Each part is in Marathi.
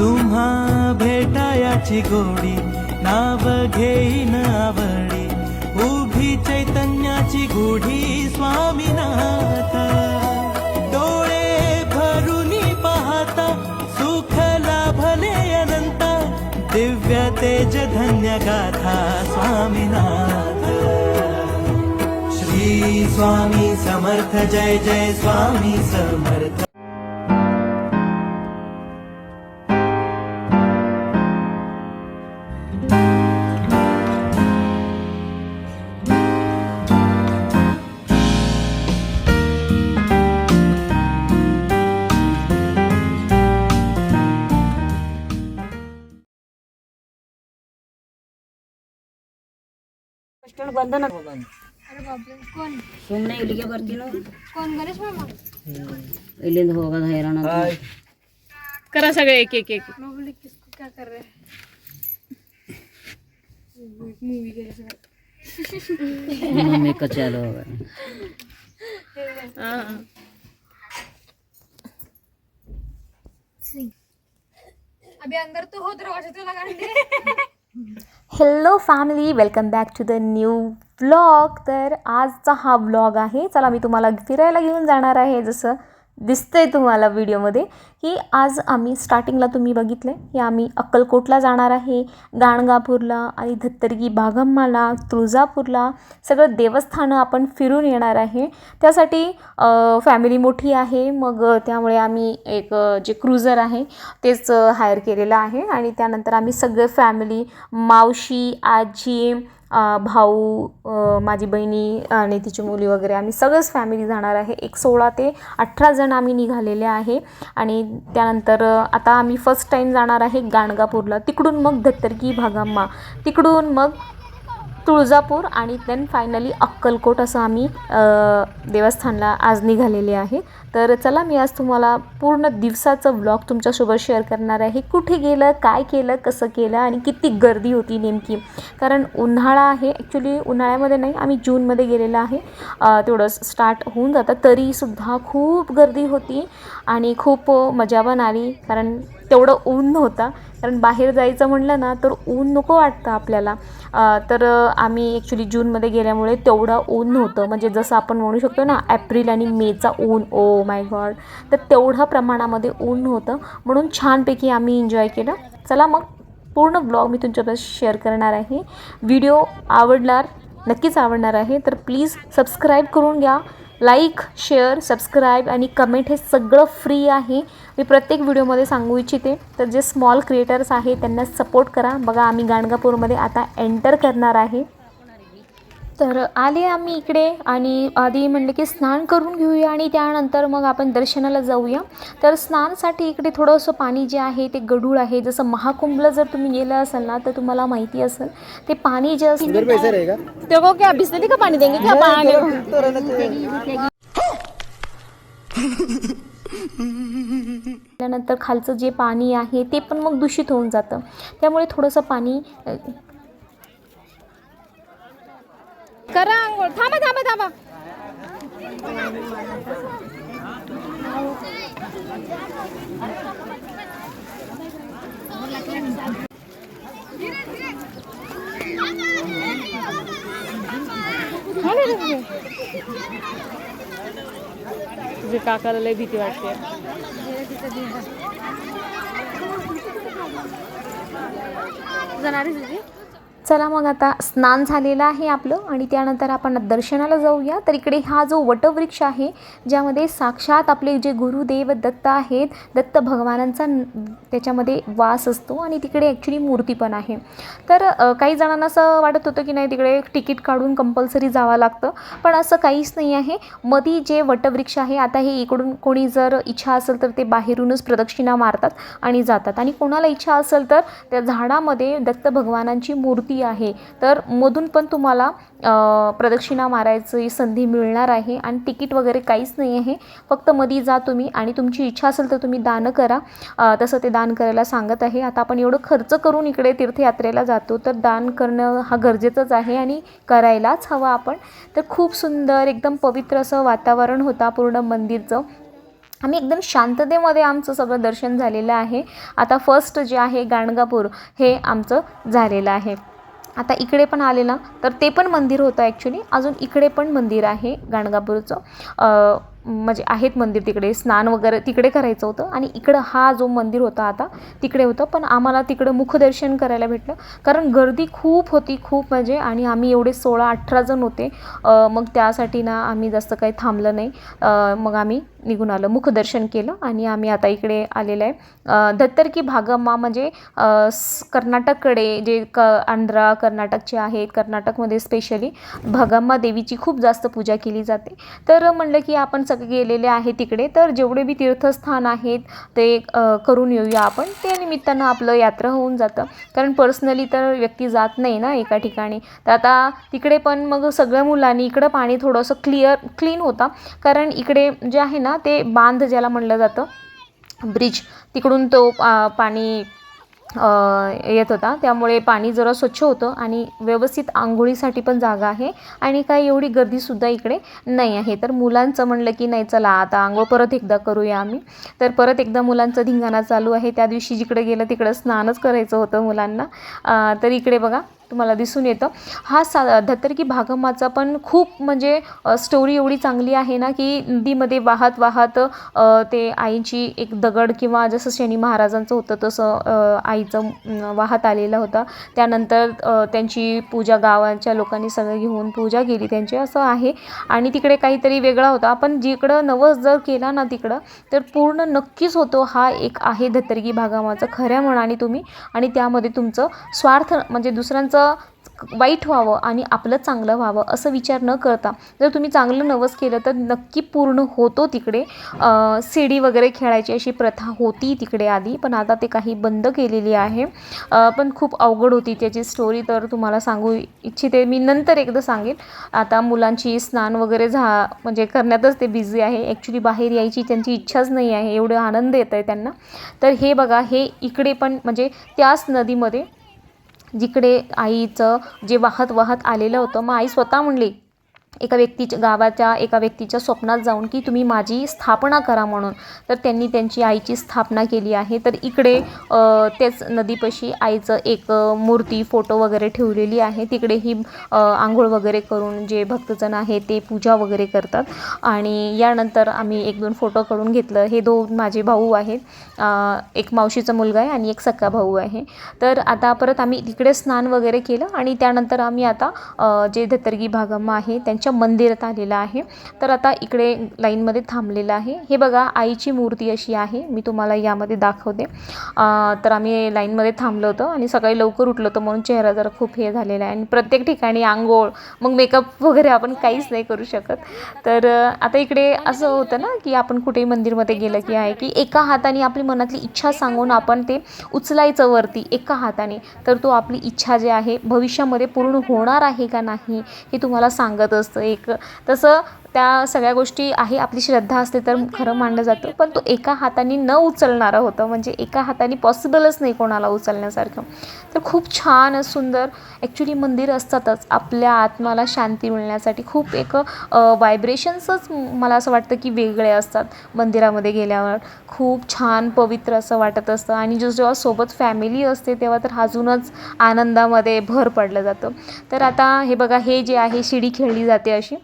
तुम्हा भेटायाची गोडी नाव घेईन आवडी. उभी चैतन्याची गुढी स्वामीनाथ. डोळे भरून पाहता सुख लाभले अनंत. दिव्य तेज धन्य गाथा स्वामीनाथ. श्री स्वामी समर्थ जय जय स्वामी समर्थ. स्टँड बंद ना अरे बापरे कोण ಸುಮ್ಮನೆ ಇಲ್ಲಿಗೆ ಬರ್ತೀನೋ कोण गणेश मामा ಇಲ್ಲಿಂದ ಹೋಗೋದು ಹೈರಾಣ ಅಂತ. करा सगळे एक एक एक मैं बोली किसको क्या कर रहे हैं मूवी के जैसे मम्मी का चालू होगा हा, हा. अभी अंदर तो हो दरवाजे तो लगाने दे hello family welcome back to the new vlog तर आजचा हा व्लॉग आहे. चला मी तुम्हाला फिरायला घेऊन जाणार आहे जसं दिसतंय तुम्हाला व्हिडिओमध्ये की आज आम्ही स्टार्टिंगला तुम्ही बघितलं की आम्ही अक्कलकोटला जाणार आहे गाणगापूरला आणि धत्तरगी बागम्माला तुळजापूरला. सगळं देवस्थानं आपण फिरून येणार आहे. त्यासाठी फॅमिली मोठी आहे. मग त्यामुळे आम्ही एक जे क्रुझर आहे तेच हायर केलेलं आहे. आणि त्यानंतर आम्ही सगळे फॅमिली मावशी आजी भाऊ माझी बहिणी आणि तिची मुली वगैरे आम्ही सगळंच फॅमिली जाणार आहे. एक सोळा ते अठरा जण आम्ही निघालेले आहे. आणि त्यानंतर आता आम्ही फर्स्ट टाईम जाणार आहे गाणगापूरला. तिकडून मग धत्तरकी भागाम्मा. तिकडून मग तुळजापूर आणि देन फायनली अक्कलकोट असं आम्ही देवस्थानला आज निघालेले आहे. तर चला मी आज तुम्हाला पूर्ण दिवसाचं ब्लॉग तुमच्यासोबत शेअर करणार आहे. कुठे गेलं काय केलं कसं केलं आणि किती गर्दी होती नेमकी. कारण उन्हाळा आहे ॲक्च्युली उन्हाळ्यामध्ये नाही आम्ही जूनमध्ये गेलेलं आहे. तेवढंच तेवढं स्टार्ट होऊन जातं. तरीसुद्धा खूप गर्दी होती आणि खूप मजा पण आली. कारण तेवढं ऊन होता कारण बाहेर जायचं म्हणलं ना तर ऊन नको वाटतं आपल्याला. तर आम्ही ॲक्च्युली जूनमध्ये गेल्यामुळे तेवढं ऊन नव्हतं. म्हणजे जसं आपण म्हणू शकतो ना एप्रिल आणि मेचा ऊन ओ माय गॉड तर तेवढ्या प्रमाणामध्ये ऊन होतं म्हणून छानपैकी आम्ही एन्जॉय केलं. चला मग पूर्ण ब्लॉग मी तुमच्याबरोबर शेअर करणार आहे. व्हिडिओ आवडणार नक्कीच आवडणार आहे. तर प्लीज सबस्क्राईब करून घ्या. लाईक शेअर सबस्क्राईब आणि कमेंट हे सगळं फ्री आहे. मी प्रत्येक व्हिडिओमध्ये सांगू इच्छिते. तर जे स्मॉल क्रिएटर्स आहे त्यांना सपोर्ट करा. बघा आम्ही गाणगापूरमध्ये आता एंटर करणार आहे. तर आले आम्ही इकडे आणि आधी म्हणलं की स्नान करून घेऊया आणि त्यानंतर मग आपण दर्शनाला जाऊया. तर स्नानसाठी इकडे थोडंसं पाणी जे आहे ते गढूळ आहे. जसं महाकुंभला जर तुम्ही गेलं असाल ना तर तुम्हाला माहिती असेल ते पाणी जे तेरे को? क्या बिस्लरी का पानी देंगे क्या पानी त्यानंतर खालचं जे पाणी आहे ते पण मग दूषित होऊन जातं. त्यामुळे थोडंसं पाणी करा आंघोळ. थांबा थांबा थांबा. तुझे. काकाला लय भीती वाटते. जाणार तुझी? चला मग आता स्नान झालेलं आहे आपलं आणि त्यानंतर आपण दर्शनाला जाऊया. तर इकडे हा जो वटवृक्ष आहे ज्यामध्ये साक्षात आपले जे गुरुदेव दत्त आहेत दत्त भगवानांचा त्याच्यामध्ये वास असतो आणि तिकडे ॲक्च्युली मूर्ती पण आहे. तर काही जणांना असं वाटत होतं की नाही तिकडे तिकीट काढून कंपल्सरी जावं लागतं. पण असं काहीच नाही आहे. मधी जे वटवृक्ष आहे आता हे इकडून कोणी जर इच्छा असेल तर ते बाहेरूनच प्रदक्षिणा मारतात आणि जातात. आणि कोणाला इच्छा असेल तर त्या झाडामध्ये दत्त भगवानांची मूर्ती आहे. तर मधून पण तुम्हाला प्रदक्षिणा मारायची संधी मिळणार आहे आणि तिकीट वगैरे काहीच नाही आहे. फक्त मधी जा तुम्ही आणि तुमची इच्छा असेल तर तुम्ही दान करा. तसं ते दान करायला सांगत आहे. आता आपण एवढं खर्च करून इकडे तीर्थयात्रेला जातो तर दान करणं हा गरजेचंच आहे आणि करायलाच हवं आपण. तर खूप सुंदर एकदम पवित्र असं वातावरण होता पूर्ण मंदिरचं. आम्ही एकदम शांततेमध्ये आमचं सगळं दर्शन झालेलं आहे. आता फर्स्ट जे आहे गाणगापूर हे आमचं झालेलं आहे. आता इकडे पण आले ना तर ते पण मंदिर होतं ॲक्च्युली अजून इकडे पण मंदिर आहे गाणगापूरचं. म्हणजे आहेत मंदिर तिकडे स्नान वगैरे तिकडे करायचं होतं. आणि इकडं हा जो मंदिर होता आता तिकडे होतं. पण आम्हाला तिकडं मुखदर्शन करायला भेटलं. कारण गर्दी खूप होती खूप म्हणजे. आणि आम्ही एवढे सोळा अठरा जण होते. मग त्यासाठी ना आम्ही जास्त काही थांबलं नाही. मग आम्ही निघून आलो मुखदर्शन केलं आणि आम्ही आता इकडे आलेलं आहे. दत्तरकी दत्तर की भागम्मा म्हणजे कर्नाटककडे जे क आंध्रा कर्नाटकचे आहेत कर्नाटकमध्ये स्पेशली भागम्मा देवीची खूप जास्त पूजा केली जाते. तर म्हणलं की आपण सगळे गेलेले आहे तिकडे तर जेवढे बी तीर्थस्थान आहेत ते करून येऊया आपण. त्या निमित्तानं आपलं यात्रा होऊन जातं. कारण पर्सनली तर व्यक्ती जात नाही ना एका ठिकाणी. तर आता तिकडे पण मग सगळ्या मुलांनी इकडं पाणी थोडंसं क्लिअर क्लीन होता. कारण इकडे जे आहे ना ते बांध ज्याला म्हणलं जातं ब्रिज तिकडून तो पाणी येत होता. त्यामुळे पाणी जरा स्वच्छ होतं आणि व्यवस्थित आंघोळीसाठी पण जागा आहे आणि काही एवढी गर्दीसुद्धा इकडे नाही आहे. तर मुलांचं म्हणलं की नाही चला आता आंघोळ परत एकदा करूया आम्ही. तर परत एकदा मुलांचं धिंगाणा चालू आहे. त्या दिवशी जिकडे गेलं तिकडं स्नानच करायचं होतं मुलांना. तर इकडे बघा तुम्हाला दिसून येतं. हा सा धत्तर की भागमाचा पण खूप म्हणजे स्टोरी एवढी चांगली आहे ना की नदीमध्ये वाहत वाहत ते आईची एक दगड किंवा जसं शनी महाराजांचं होतं तसं आईचं वाहत आलेलं होतं. त्यानंतर त्यांची पूजा गावाच्या लोकांनी सगळं घेऊन पूजा केली. त्यांची असं आहे. आणि तिकडे काहीतरी वेगळा होता. आपण जिकडं नवस जर केला ना तिकडं तर पूर्ण नक्कीच होतो हा एक आहे धत्तरगी भागामाचा खऱ्या म्हणाने तुम्ही. आणि त्यामध्ये तुमचं स्वार्थ म्हणजे दुसऱ्यांचं वाईट व्हावं आणि आपलं चांगलं व्हावं असं विचार न करता जर तुम्ही चांगलं नवस केलं तर नक्की पूर्ण होतो तिकडे. सीडी वगैरे खेळायची अशी प्रथा होती तिकडे आधी पण आता ते काही बंद केलेली आहे. पण खूप अवघड होती त्याची स्टोरी तर तुम्हाला सांगू इच्छिते मी नंतर एकदा सांगेन. आता मुलांची स्नान वगैरे झा म्हणजे करण्यातच ते बिझी आहे. ॲक्च्युली बाहेर यायची त्यांची इच्छाच नाही आहे एवढं आनंद येत आहे त्यांना. तर हे बघा हे इकडे पण म्हणजे त्याच नदीमध्ये जिकडे आईचं जे वाहत वाहत आलेलं होतं मग आई स्वतः म्हणली एका व्यक्तीच्या गावाच्या एका व्यक्तीच्या स्वप्नात जाऊन की तुम्ही माझी स्थापना करा म्हणून. तर त्यांनी त्यांची आईची स्थापना केली आहे. तर इकडे तेच नदीपाशी आईचं एक मूर्ती फोटो वगैरे ठेवलेली आहे. तिकडे ही आंघोळ वगैरे करून जे भक्तजण आहेत ते पूजा वगैरे करतात. आणि यानंतर आम्ही एक दोन फोटो काढून घेतलं. हे दोन माझे भाऊ आहेत. एक मावशीचा मुलगा आहे आणि एक सक्का भाऊ आहे. तर आता परत आम्ही तिकडे स्नान वगैरे केलं आणि त्यानंतर आम्ही आता जे धतरगी भागम्मा आहे त्यांच्या मंदिरात आलेलं आहे. तर आता इकडे लाईनमध्ये थांबलेलं आहे. हे बघा आईची मूर्ती अशी आहे. मी तुम्हाला यामध्ये दाखवते. तर आम्ही लाईनमध्ये थांबलो होतो आणि सकाळी लवकर उठलो होतो म्हणून चेहरा जरा खूप हे झालेला आहे. आणि प्रत्येक ठिकाणी आंघोळ मग मेकअप वगैरे आपण काहीच नाही करू शकत. तर आता इकडे असं होतं ना की आपण कुठेही मंदिरमध्ये गेलं की आहे की एका हाताने आपली मनातली इच्छा सांगून आपण ते उचलायचं वरती एका हाताने. तर तो आपली इच्छा जे आहे भविष्यामध्ये पूर्ण होणार आहे का नाही हे तुम्हाला सांगत असतं. असतं एक. तसं त्या सगळ्या गोष्टी आहे आपली श्रद्धा असते तर खरं मानलं जातं. पण तो एका हाताने न उचलणारं होतं. म्हणजे एका हाताने पॉसिबलच नाही कोणाला उचलण्यासारखं. तर खूप छान सुंदर. ॲक्च्युली मंदिर असतातच. आपल्या आत्माला शांती मिळण्यासाठी खूप एक व्हायब्रेशन्सच मला असं वाटतं की वेगळे असतात मंदिरामध्ये गेल्यावर. खूप छान पवित्र असं वाटत असतं. आणि जो जेव्हा सोबत फॅमिली असते तेव्हा तर अजूनच आनंदामध्ये भर पडलं जातं. तर आता हे बघा हे जे आहे शिडी खेळली जाते अशी.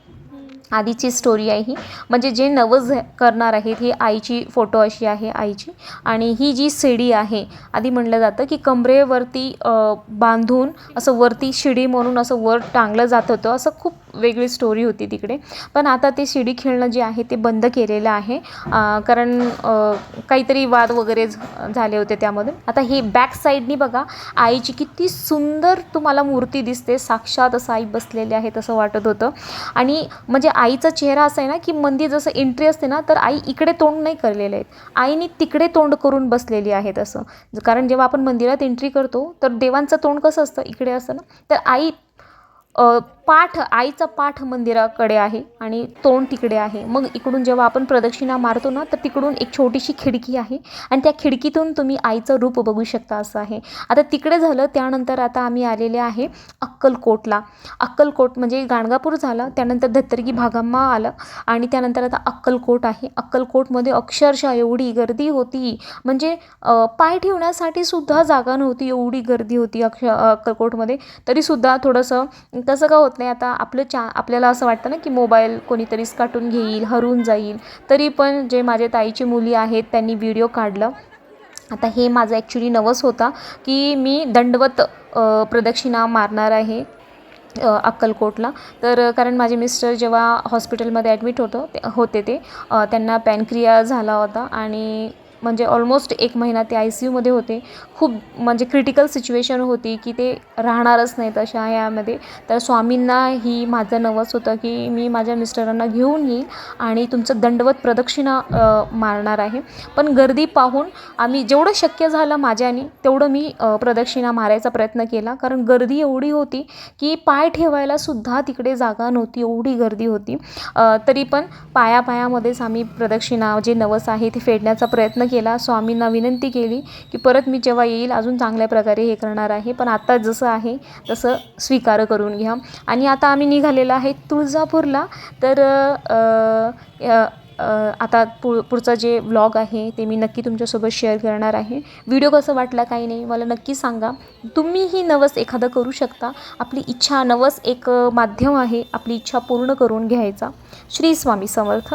आधीची स्टोरी आहे ही. म्हणजे जे नवस करणार आहेत ही आईची फोटो अशी आहे आईची. आणि ही जी शिडी आहे आधी म्हणलं जातं की कमरेवरती बांधून असं वरती शिडी म्हणून असं वर टांगलं जात होतं. असं खूप वेगळी स्टोरी होती तिकडे. पण आता ते शिडी खेळणं जे आहे ते बंद केलेलं आहे. कारण काहीतरी वाद वगैरे झ- झाले होते त्यामधून. आता हे बॅक साईडनी बघा आईची किती सुंदर तुम्हाला मूर्ती दिसते. साक्षात असं आई बसलेली आहे तसं वाटत होतं. आणि म्हणजे आईचा चेहरा असा आहे ना की मंदिर जसं एंट्री असते ना तर आई इकडे तोंड नाही करलेले आहेत. आईने तिकडे तोंड करून बसलेली आहेत असं. कारण जेव्हा आपण मंदिरात एंट्री करतो तर देवांचं तोंड कसं असतं? इकडे असतं ना. तर आई पाठ आईचा पाठ मंदिराकडे आहे आणि तोंड तिकडे आहे. मग इकडून जेव्हा आपण प्रदक्षिणा मारतो ना तर तिकडून एक छोटीशी खिडकी आहे आणि त्या खिडकीतून तुम्ही आईचं रूप बघू शकता असं आहे. आता तिकडे झालं त्यानंतर आता आम्ही आलेले आहे अक्कलकोटला. अक्कलकोट म्हणजे गाणगापूर झालं त्यानंतर धत्तरगी भागांमा आलं आणि त्यानंतर आता अक्कलकोट आहे. अक्कलकोटमध्ये अक्षरशः एवढी गर्दी होती म्हणजे पाय ठेवण्यासाठी सुद्धा जागा नव्हती एवढी गर्दी होती अक्ष अक्कलकोटमध्ये. तरीसुद्धा थोडंसं तसं का होतं नाही आता आपलं चा आपल्याला असं वाटतं ना की मोबाईल कोणीतरीच काटून घेईल हरून जाईल. तरी पण जे माझे ताईची मुली आहेत त्यांनी व्हिडिओ काढलं. आता हे माझं ॲक्च्युली नवस होता की मी दंडवत प्रदक्षिणा मारणार आहे अक्कलकोटला. तर कारण माझे मिस्टर जेव्हा हॉस्पिटलमध्ये ॲडमिट होतं ते होते ते त्यांना पॅनक्रिया झाला होता आणि म्हणजे ऑलमोस्ट एक महिना ते आय सी यूमध्ये होते. खूप म्हणजे क्रिटिकल सिच्युएशन होती की ते राहणारच नाही तशा यामध्ये. तर स्वामींना ही माझं नवस होतं की मी माझ्या मिस्टरांना घेऊन येईल आणि तुमचं दंडवत प्रदक्षिणा मारणार आहे. पण गर्दी पाहून आम्ही जेवढं शक्य झालं माझ्याने तेवढं मी प्रदक्षिणा मारायचा प्रयत्न केला. कारण गर्दी एवढी होती की पाय ठेवायला सुद्धा तिकडे जागा नव्हती एवढी गर्दी होती. तरी पण पाया पायामध्येच आम्ही प्रदक्षिणा जे नवस आहे ते फेडण्याचा प्रयत्न केला. केला स्वामींना विनंती केली की परत मी जेव्हा येईल अजून चांगल्या प्रकारे हे करणार आहे. पण आत्ता जसं आहे तसं स्वीकार करून घ्या. आणि आता आम्ही निघालेलो आहे तुळजापूरला. तर आता पु पुढचं जे व्लॉग आहे ते मी नक्की तुमच्यासोबत शेअर करणार आहे. व्हिडिओ कसं वाटला काही नाही मला नक्की सांगा. तुम्हीही नवस एखादं करू शकता. आपली इच्छा नवस एक माध्यम आहे आपली इच्छा पूर्ण करून घ्यायचा. श्री स्वामी समर्थ.